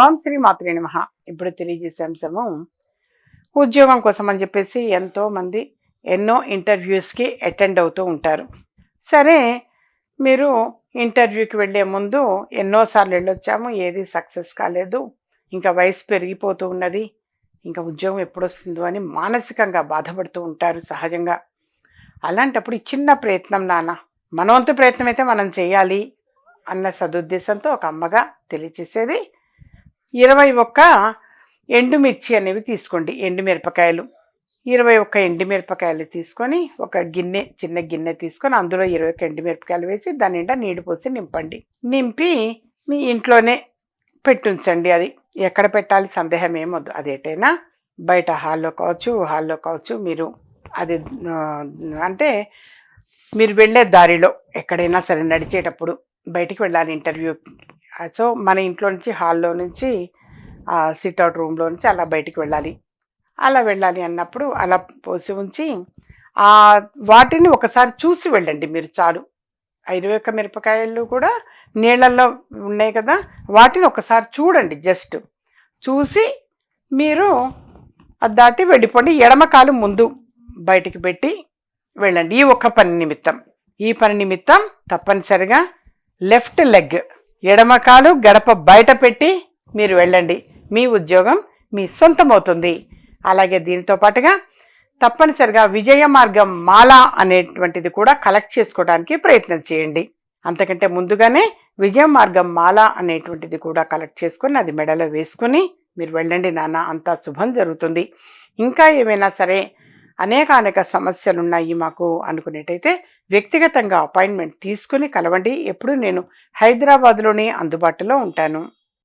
ఓం శ్రీ మాత్రే నమ. ఇప్పుడు తెలియజేసే అంశము ఉద్యోగం కోసం అని చెప్పేసి ఎంతో మంది ఎన్నో ఇంటర్వ్యూస్కి అటెండ్ అవుతూ ఉంటారు. సరే మీరు ఇంటర్వ్యూకి వెళ్ళే ముందు ఎన్నోసార్లు వెళ్ళొచ్చాము ఏది సక్సెస్ కాలేదు ఇంకా వయసు పెరిగిపోతూ ఉన్నది ఇంకా ఉద్యోగం ఎప్పుడు వస్తుందో అని మానసికంగా బాధపడుతూ ఉంటారు సహజంగా. అలాంటప్పుడు ఈ చిన్న ప్రయత్నం నాన్న మనవంతు ప్రయత్నం అయితే మనం చేయాలి అన్న సదుద్దేశంతో ఒక అమ్మగా తెలియచేసేది ఇరవై ఒక్క ఎండుమిర్చి అనేవి తీసుకోండి ఎండుమిరపకాయలు. ఇరవై ఒక్క ఎండుమిరపకాయలు తీసుకొని ఒక గిన్నె చిన్న గిన్నె తీసుకొని అందులో ఇరవై ఒక్క ఎండుమిరపకాయలు వేసి దాని నిండా నీళ్ళు పోసి నింపండి. నింపి మీ ఇంట్లోనే పెట్టుంచండి అది. ఎక్కడ పెట్టాలి సందేహం ఏమొద్దు అదేటైనా బయట హాల్లో కావచ్చు హాల్లో కావచ్చు మీరు అది అంటే మీరు వెళ్ళే దారిలో ఎక్కడైనా సరే నడిచేటప్పుడు బయటికి వెళ్ళాలి ఇంటర్వ్యూ Uh, సో మన ఇంట్లో నుంచి హాల్లో నుంచి సిట్అవుట్ రూమ్లో నుంచి అలా బయటికి వెళ్ళాలి. అలా వెళ్ళాలి అన్నప్పుడు అలా పోసి ఉంచి వాటిని ఒకసారి చూసి వెళ్ళండి మీరు చాలు. ఐదు ఇరవై ఒక్క మిరపకాయలు కూడా నీళ్ళల్లో ఉన్నాయి కదా వాటిని ఒకసారి చూడండి జస్ట్. చూసి మీరు అది దాటి వెళ్ళిపోండి. ఎడమకాలు ముందు బయటికి పెట్టి వెళ్ళండి. ఈ ఒక్క పని నిమిత్తం. ఈ పని నిమిత్తం తప్పనిసరిగా లెఫ్ట్ లెగ్ ఎడమకాలు గడప బయట పెట్టి మీరు వెళ్ళండి. మీ ఉద్యోగం మీ సొంతమవుతుంది. అలాగే దీనితో పాటుగా తప్పనిసరిగా విజయ మార్గం మాల అనేటువంటిది కూడా కలెక్ట్ చేసుకోవడానికి ప్రయత్నం చేయండి. అంతకంటే ముందుగానే విజయ మార్గం మాల అనేటువంటిది కూడా కలెక్ట్ చేసుకొని అది మెడలో వేసుకుని మీరు వెళ్ళండి నాన్న అంతా శుభం జరుగుతుంది. ఇంకా ఏమైనా సరే అనేక అనేక సమస్యలు ఉన్నాయి మాకు అనుకునేటైతే వ్యక్తిగతంగా అపాయింట్మెంట్ తీసుకుని కలవండి. ఎప్పుడు నేను హైదరాబాద్లోనే అందుబాటులో ఉంటాను.